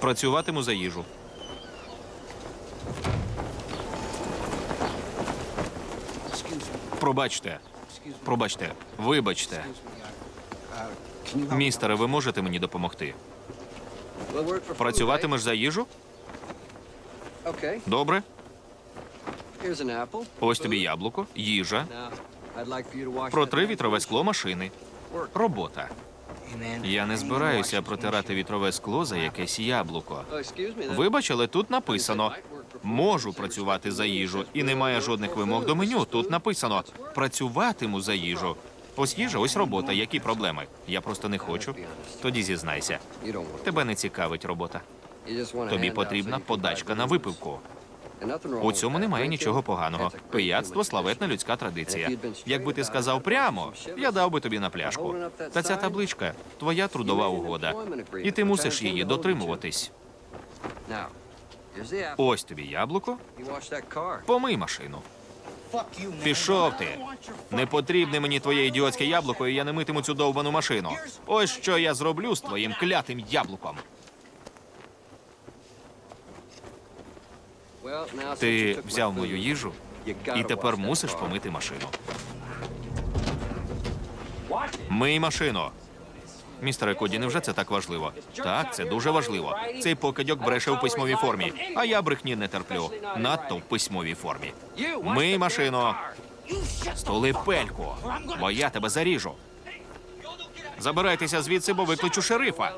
Працюватиму за їжу. Пробачте. Пробачте. Вибачте. Містере, ви можете мені допомогти? Працюватимеш за їжу? Добре. Ось тобі яблуко, їжа. Протри вітрове скло машини. Робота. Я не збираюся протирати вітрове скло за якесь яблуко. Вибач, але тут написано. Можу працювати за їжу, і немає жодних вимог до меню. Тут написано працюватиму за їжу. Ось їжа, ось робота. Які проблеми? Я просто не хочу. Тоді зізнайся. Тебе не цікавить робота. Тобі потрібна подачка на випивку. У цьому немає нічого поганого. Пияцтво славетна людська традиція. Якби ти сказав прямо, я дав би тобі на пляшку. Та ця табличка твоя трудова угода. І ти мусиш її дотримуватись. Ось тобі яблуко, помий машину. Пішов ти. Не потрібне мені твоє ідіотське яблуко, і я не митиму цю довбану машину. Ось що я зроблю з твоїм клятим яблуком. Ти взяв мою їжу і тепер мусиш помити машину. Мий машину. Містере Коді, невже це так важливо? Так, це дуже важливо. Цей покидьок бреше в письмовій формі, а я брехні не терплю. Надто в письмовій формі. Мий машину. Столи пельку, бо я тебе заріжу. Забирайтеся звідси, бо викличу шерифа.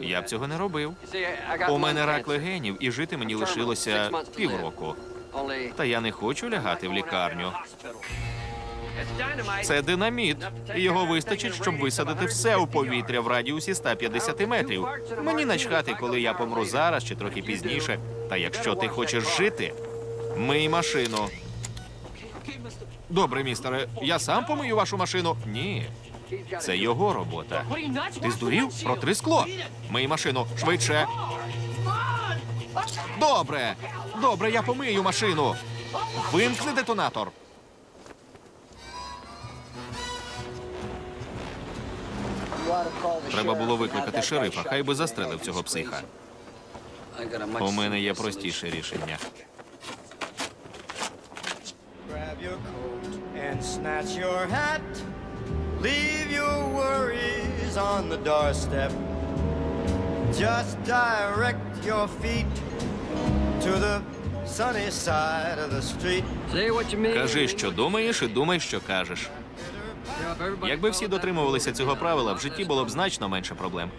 Я б цього не робив. У мене рак легенів, і жити мені лишилося півроку. Та я не хочу лягати в лікарню. Це динаміт. Його вистачить, щоб висадити все у повітря в радіусі 150 метрів. Мені начхати, коли я помру зараз чи трохи пізніше. Та якщо ти хочеш жити, мий машину. Добре, містере, я сам помию вашу машину. Ні, це його робота. Ти здурів? Протри скло. Мий машину швидше. Добре, добре, я помию машину. Вимкни детонатор. Треба було викликати шерифа, хай би застрелив цього психа. У мене є простіше рішення. Grab your coat and snatch your hat. Leave your worries on the doorstep. Just direct your feet to the sunny side of the street. Say what you mean. Кажи, що думаєш, і думай, що кажеш. Якби всі дотримувалися цього правила, в житті було б значно менше проблем.